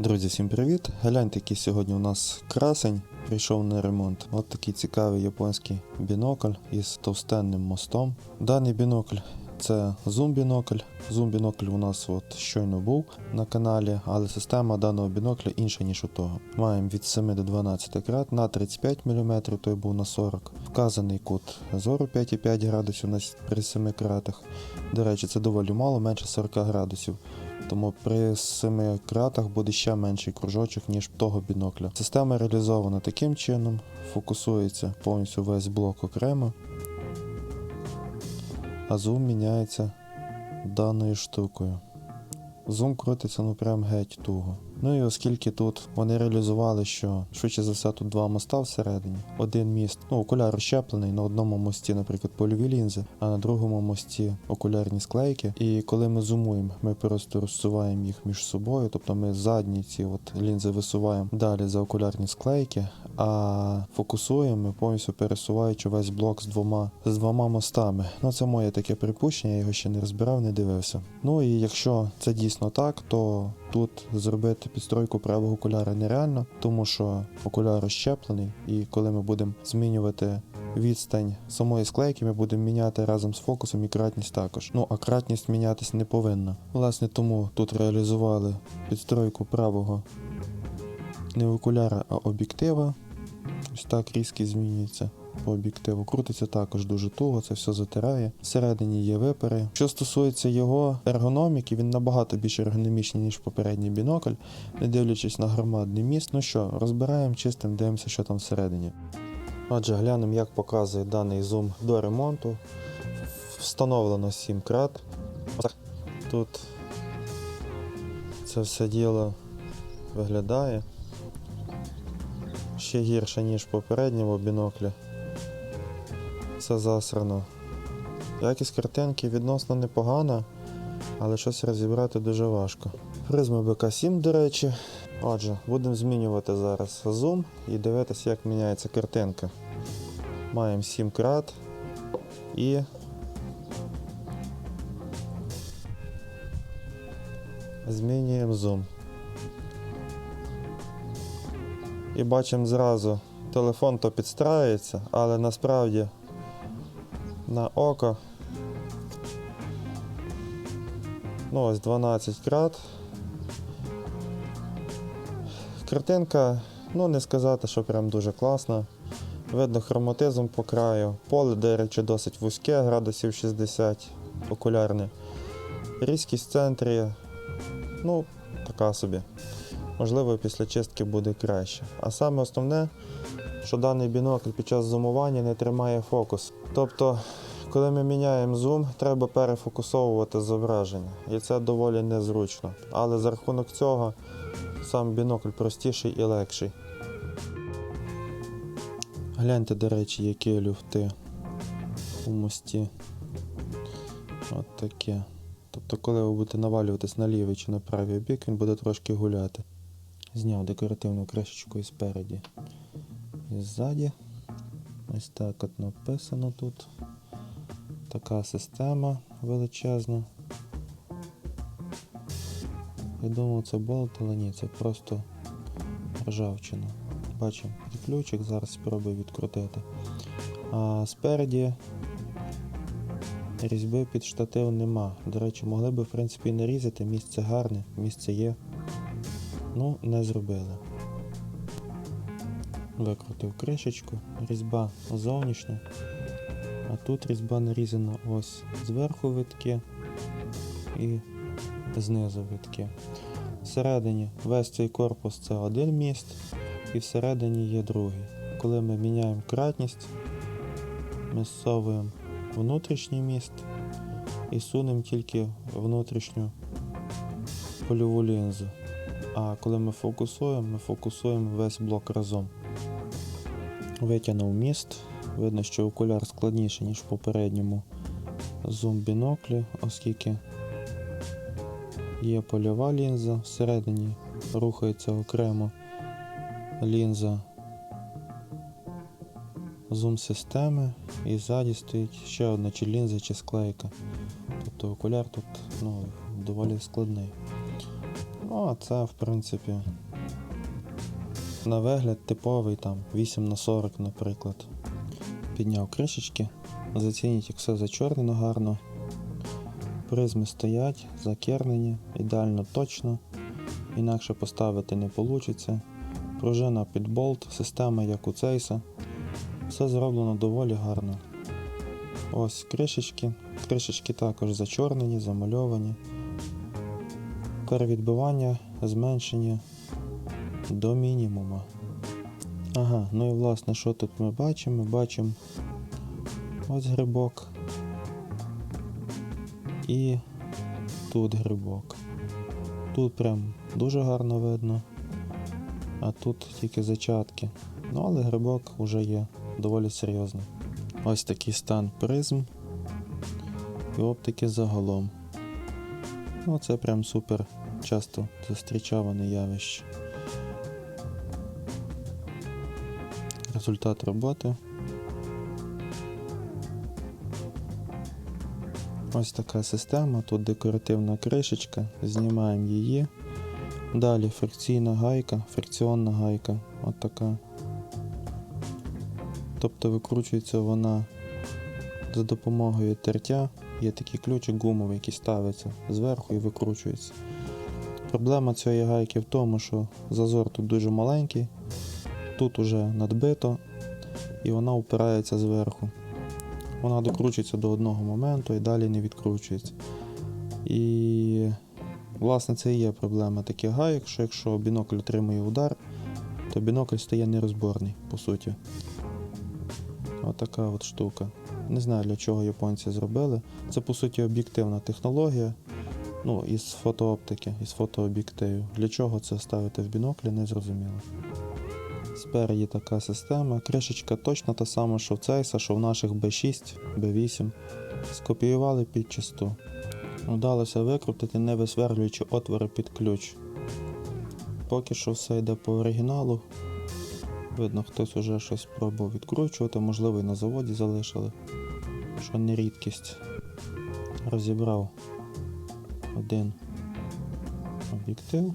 Друзі, всім привіт! Гляньте, який сьогодні у нас красень прийшов на ремонт. От такий цікавий японський бінокль із товстенним мостом. Даний бінокль це зум-бінокль. Зум-бінокль у нас от щойно був на каналі, але система даного бінокля інша, ніж у того. Маємо від 7 до 12 крат на 35 мм, той був на 40. Вказаний кут зору 5,5 градусів с- при 7 кратах. До речі, це доволі мало, менше 40 градусів. Тому при семи кратах буде ще менший кружочок, ніж того бінокля. Система реалізована таким чином, фокусується повністю весь блок окремо, а зум міняється даною штукою. Зум крутиться ну прям геть туго. Ну і оскільки тут вони реалізували, що швидше за все тут два моста всередині. Один міст, ну окуляр розщеплений, на одному мості, наприклад, польові лінзи, а на другому мості окулярні склейки. І коли ми зумуємо, ми просто розсуваємо їх між собою, тобто ми задні ці от лінзи висуваємо далі за окулярні склейки, а фокусуємо ми повністю пересуваючи весь блок з двома з двома мостами. Ну це моє таке припущення, я його ще не розбирав, не дивився. Ну і якщо це дійсно так, то тут зробити підстройку правого окуляра нереально, тому що окуляр розщеплений, і коли ми будемо змінювати відстань самої склейки, ми будемо міняти разом з фокусом і кратність також. Ну а кратність мінятись не повинна. Власне, тому тут реалізували підстройку правого не окуляра, а об'єктива. Ось так різкість змінюється по об'єктиву. Крутиться також дуже туго, це все затирає. Всередині є випари. Що стосується його ергономіки, він набагато більш ергономічний, ніж попередній бінокль, не дивлячись на громадний міст. Ну що, розбираємо чистим, дивимося, що там всередині. Отже, глянемо, як показує даний зум до ремонту. Встановлено 7 крат. Тут це все діло виглядає ще гірше, ніж попередньому біноклі. Все засрано. Якість картинки відносно непогана, але щось розібрати дуже важко. Призма БК7, до речі. Отже, будемо змінювати зараз зум і дивитися, як міняється картинка. Маємо 7 крат і. Змінюємо зум. І бачимо зразу, телефон то підстраюється, але насправді на око. Ну ось 12 крат. Картинка, ну не сказати, що прям дуже класна. Видно хроматизм по краю. Поле, до речі, досить вузьке, градусів 60 окулярне. Різкість в центрі, ну, така собі. Можливо, після чистки буде краще. А саме основне, що даний бінокль під час зумування не тримає фокус. Тобто, коли ми міняємо зум, треба перефокусовувати зображення. І це доволі незручно. Але за рахунок цього сам бінокль простіший і легший. Гляньте, до речі, які люфти у мості. От таке. Тобто, коли ви будете навалюватись на лівий чи на правий бік, він буде трошки гуляти. Зняв декоративну кришечку і спереді. І ззаді. Ось так от написано тут. Така система величезна. Я думав, це болт, але ні, це просто ржавчина. Бачимо ключик, зараз спробую відкрутити. А спереді різьби під штатив нема. До речі, могли би в принципі і нарізати, місце гарне, місце є. Ну, не зробили. Викрутив кришечку, різьба зовнішня, а тут різьба нарізана ось зверху витки і знизу витки. Всередині весь цей корпус це один міст, і всередині є другий. Коли ми міняємо кратність, ми зсовуємо внутрішній міст і сунемо тільки внутрішню польову лінзу. А коли ми фокусуємо, ми фокусуємо весь блок разом. Витягнув міст. Видно, що окуляр складніший, ніж в попередньому зум-біноклі, оскільки є польова лінза, всередині рухається окремо лінза зум-системи, і ззаді стоїть ще одна чи лінза, чи склейка. Тобто окуляр тут ну, доволі складний. Ну, а це, в принципі, на вигляд типовий там 8 на 40, наприклад. Підняв кришечки. Зацініть, як все зачорнено гарно. Призми стоять, закернені, ідеально точно. Інакше поставити не вийде. Пружина під болт, система як у цейса. Все зроблено доволі гарно. Ось кришечки. Кришечки також зачорнені, замальовані. Перевідбивання зменшені до мінімуму. Ага, ну і власне, що тут ми бачимо? Ми бачимо ось грибок. І тут грибок. Тут прям дуже гарно видно. А тут тільки зачатки. Ну, але грибок вже є доволі серйозний. Ось такий стан призм і оптики загалом. Ну, це прям супер часто зустрічаване явище. Результат роботи. Ось така система, тут декоративна кришечка, знімаємо її. Далі фрикційна гайка, фрикціонна гайка, от така. Тобто викручується вона за допомогою тертя. Є такий ключик гумовий, який ставиться зверху і викручується. Проблема цієї гайки в тому, що зазор тут дуже маленький, тут уже надбито, і вона упирається зверху. Вона докручується до одного моменту і далі не відкручується. І власне це і є проблема таких гайок, що якщо бінокль отримує удар, то бінокль стає нерозборний, по суті. Отака от штука. Не знаю для чого японці зробили. Це по суті об'єктивна технологія. Ну, із фотооптики, із фотооб'єктивів. Для чого це ставити в біноклі, не зрозуміло. Спереді така система. Кришечка точно та сама, що в цейса, що в наших B6, B8. Скопіювали під часту. Вдалося викрутити, не висверлюючи отвори під ключ. Поки що все йде по оригіналу. Видно, хтось уже щось пробував відкручувати, можливо, і на заводі залишили, що не рідкість. Розібрав один об'єктив.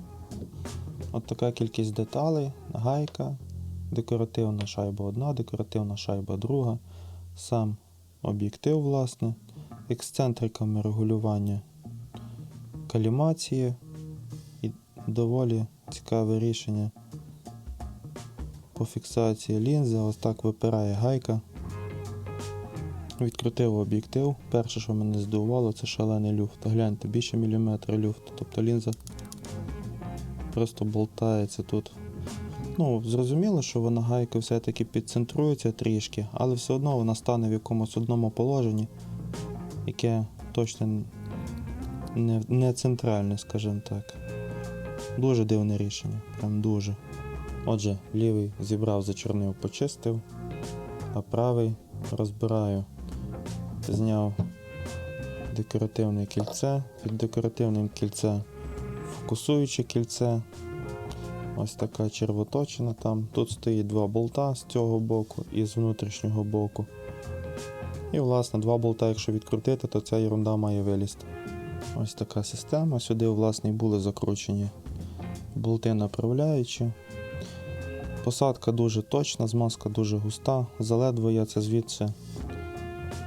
От така кількість деталей, гайка, декоративна шайба одна, декоративна шайба друга, сам об'єктив, власне, ексцентриками регулювання калімації і доволі цікаве рішення по фіксації лінзи. Ось так випирає гайка. Відкрутив об'єктив. Перше, що мене здивувало, це шалений люфт. Гляньте, більше міліметра люфт. Тобто лінза просто болтається тут. Ну, зрозуміло, що вона гайка все-таки підцентрується трішки, але все одно вона стане в якомусь одному положенні, яке точно не, не центральне, скажімо так. Дуже дивне рішення, прям дуже. Отже, лівий зібрав, зачорнив, почистив, а правий розбираю. Зняв декоративне кільце, під декоративним кільце фокусуюче кільце. Ось така червоточина там. Тут стоїть два болта з цього боку і з внутрішнього боку. І, власне, два болта, якщо відкрутити, то ця ерунда має вилізти. Ось така система. Сюди, власне, були закручені болти направляючі. Посадка дуже точна, змазка дуже густа. Заледве я це звідси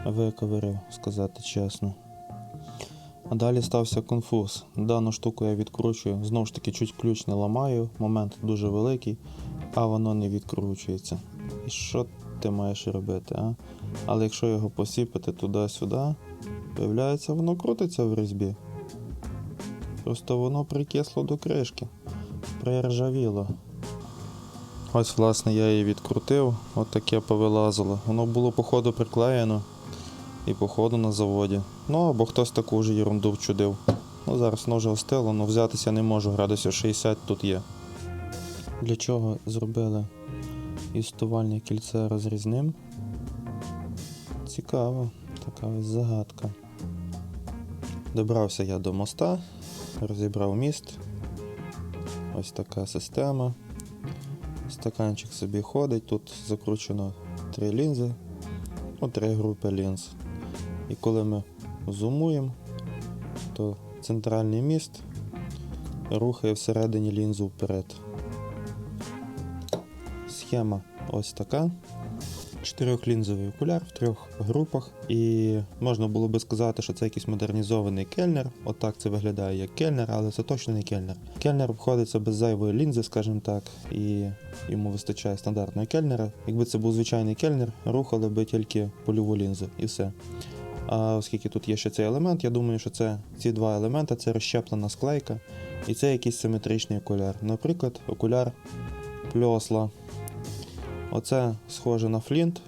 виковирив, сказати чесно. А далі стався конфуз. Дану штуку я відкручую, знову ж таки, чуть ключ не ламаю, момент дуже великий, а воно не відкручується. І що ти маєш робити? а? Але якщо його посіпати туди-сюди, виявляється, воно крутиться в різьбі. Просто воно прикисло до кришки, приржавіло. Ось, власне, я її відкрутив, от таке повилазило. Воно було, походу, приклеєно і, походу, на заводі. Ну, або хтось таку ж ерунду вчудив. Ну, зараз вже остило, але взятися не можу, градусів 60 тут є. Для чого зробили істувальне кільце розрізним? Цікаво, така ось загадка. Добрався я до моста, розібрав міст. Ось така система. Стаканчик собі ходить, тут закручено три лінзи, ну, три групи лінз. І коли ми зумуємо, то центральний міст рухає всередині лінзу вперед. Схема ось така. Чотирьохлінзовий окуляр в трьох групах. І можна було би сказати, що це якийсь модернізований кельнер. Отак це виглядає як кельнер, але це точно не кельнер. Кельнер обходиться без зайвої лінзи, скажімо так, і йому вистачає стандартного кельнера. Якби це був звичайний кельнер, рухали би тільки польову лінзу і все. А оскільки тут є ще цей елемент, я думаю, що це ці два елементи це розщеплена склейка, і це якийсь симетричний окуляр. Наприклад, окуляр пльосла. Оце схоже на флінт.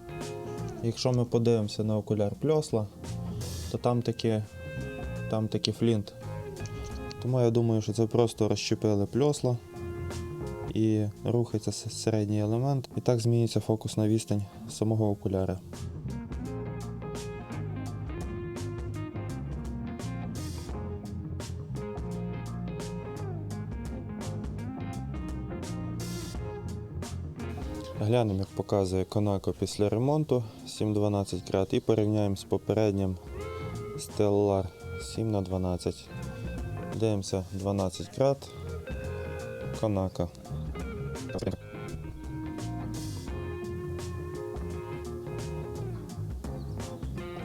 Якщо ми подивимося на окуляр пльосла, то там таки, там таки флінт. Тому я думаю, що це просто розщепили пльосла і рухається середній елемент. І так змінюється фокусна відстань самого окуляра. Глянемо, як показує Konaco після ремонту 7-12 крат і порівняємо з попереднім Stellar 7 на 12 Дивимося 12 крат. Konaco.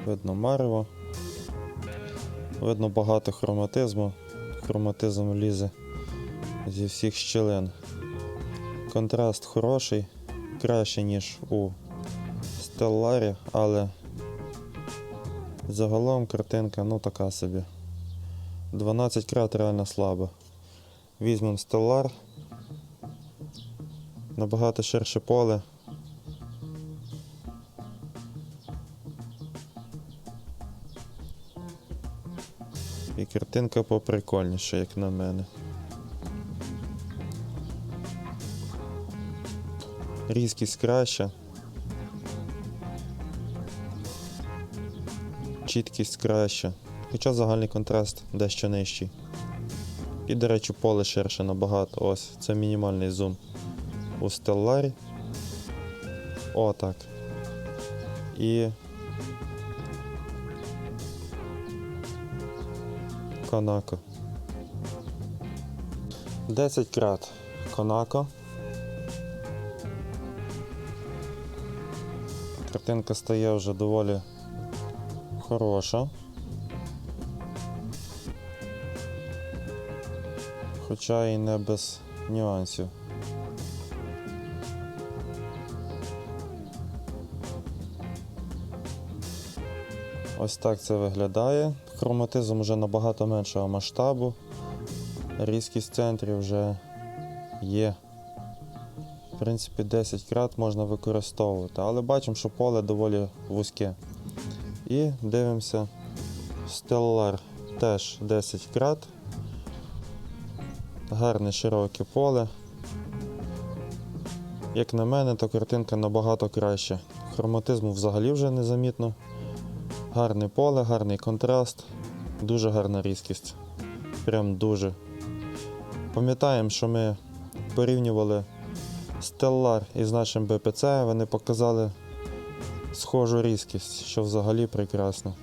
Видно марево. Видно багато хроматизму. Хроматизм лізе зі всіх щілин. Контраст хороший, краще, ніж у Stellar, але загалом картинка ну така собі. 12 крат реально слабо. Візьмемо Stellar. Набагато ширше поле. І картинка поприкольніша, як на мене. Різкість краща. Чіткість краща. Хоча загальний контраст дещо нижчий. І, до речі, поле ширше набагато. Ось, це мінімальний зум у Stellar. О, так. І. Конако. 10 крат. Конако. Картинка стає вже доволі хороша. Хоча і не без нюансів. Ось так це виглядає. Хроматизм вже набагато меншого масштабу. Різкість центрів вже є. В принципі, 10 крат можна використовувати, але бачимо, що поле доволі вузьке. І дивимося. Stellar теж 10 крат. Гарне широке поле. Як на мене, то картинка набагато краще. Хроматизму взагалі вже незамітно. Гарне поле, гарний контраст, дуже гарна різкість. Прям дуже. Пам'ятаємо, що ми порівнювали Stellar із нашим БПЦ, вони показали схожу різкість, що взагалі прекрасно.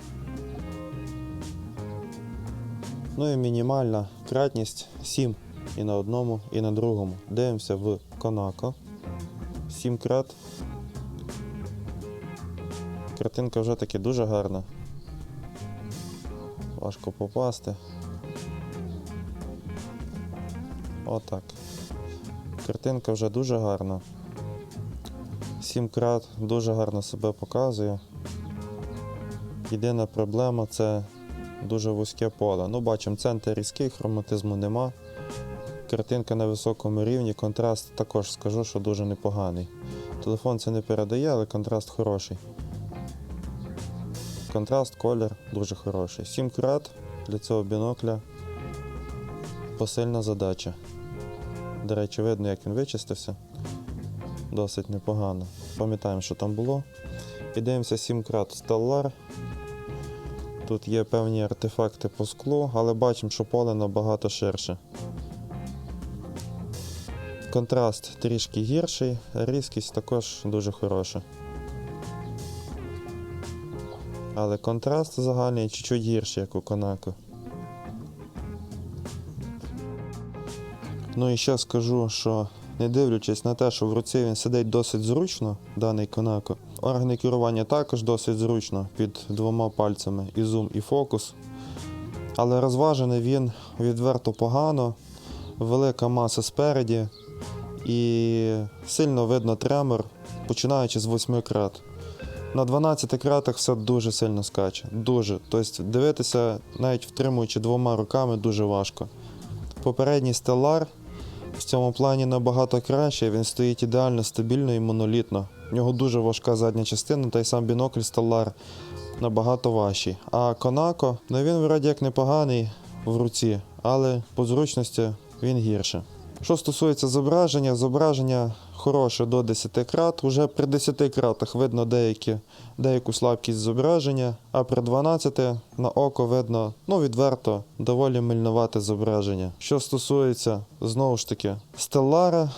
Ну і мінімальна кратність 7 і на одному, і на другому. Дивимося в Konaco. 7 крат. Картинка вже таки дуже гарна. Важко попасти. Отак. Картинка вже дуже гарна. 7 крат дуже гарно себе показує. Єдина проблема це дуже вузьке поле. Ну, бачимо, центр різкий, хроматизму нема. Картинка на високому рівні, контраст також скажу, що дуже непоганий. Телефон це не передає, але контраст хороший. Контраст, колір дуже хороший. 7 крат для цього бінокля посильна задача. До речі, видно, як він вичистився. Досить непогано. Пам'ятаємо, що там було. І дивимося 7 крат Stellar. Тут є певні артефакти по склу, але бачимо, що поле набагато ширше. Контраст трішки гірший, різкість також дуже хороша. Але контраст загальний чуть-чуть гірший, як у Конако. Ну і ще скажу, що не дивлячись на те, що в руці він сидить досить зручно, даний Конако, органи керування також досить зручно під двома пальцями і зум, і фокус. Але розважений він відверто погано, велика маса спереді і сильно видно тремор, починаючи з 8 крат. На 12 кратах все дуже сильно скаче. Дуже. Тобто дивитися, навіть втримуючи двома руками, дуже важко. Попередній стеллар в цьому плані набагато краще, він стоїть ідеально стабільно і монолітно. В нього дуже важка задня частина, та й сам бінокль Stellar набагато важчий. А Конако, ну він вроді як непоганий в руці, але по зручності він гірше. Що стосується зображення, зображення хороше до 10 крат. Уже при 10 кратах видно деякі, деяку слабкість зображення, а при 12 на око видно ну, відверто доволі мильнувате зображення. Що стосується знову ж таки Стеллара,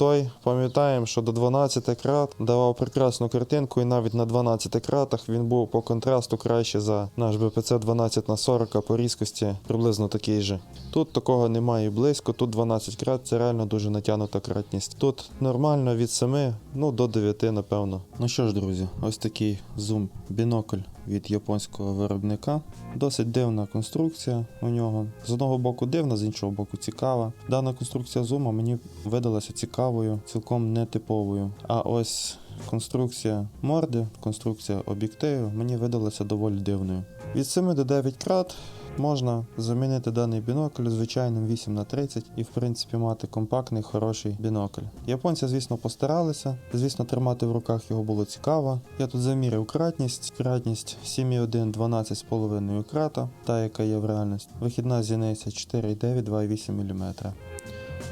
той пам'ятаємо, що до 12 крат давав прекрасну картинку, і навіть на 12 кратах він був по контрасту краще за наш БПЦ 12 на 40, а по різкості приблизно такий же. Тут такого немає близько, тут 12 крат це реально дуже натягнута кратність. Тут нормально від 7 ну, до 9, напевно. Ну що ж, друзі, ось такий зум бінокль від японського виробника. Досить дивна конструкція у нього. З одного боку дивна, з іншого боку цікава. Дана конструкція зума мені видалася цікавою, цілком нетиповою. А ось конструкція морди, конструкція об'єктиву мені видалася доволі дивною. Від 7 до 9 крат можна замінити даний бінокль звичайним 8 на 30 і в принципі мати компактний хороший бінокль. Японці, звісно, постаралися. Звісно, тримати в руках його було цікаво. Я тут заміряв кратність. Кратність 7,1 12,5 крата, та яка є в реальності. Вихідна зіниця 4,9 2,8 мм.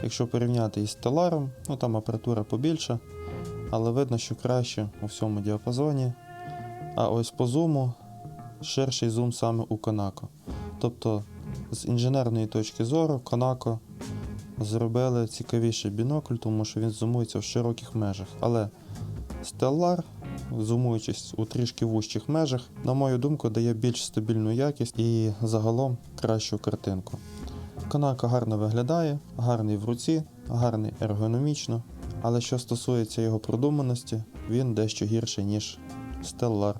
Якщо порівняти із Stellar, ну там апаратура побільша, але видно, що краще у всьому діапазоні. А ось по зуму ширший зум саме у Konaco. Тобто, з інженерної точки зору, Konaco зробили цікавіший бінокль, тому що він зумується в широких межах. Але Stellar, зумуючись у трішки вужчих межах, на мою думку, дає більш стабільну якість і загалом кращу картинку. Konaco гарно виглядає, гарний в руці, гарний ергономічно, але що стосується його продуманості, він дещо гірший, ніж Stellar.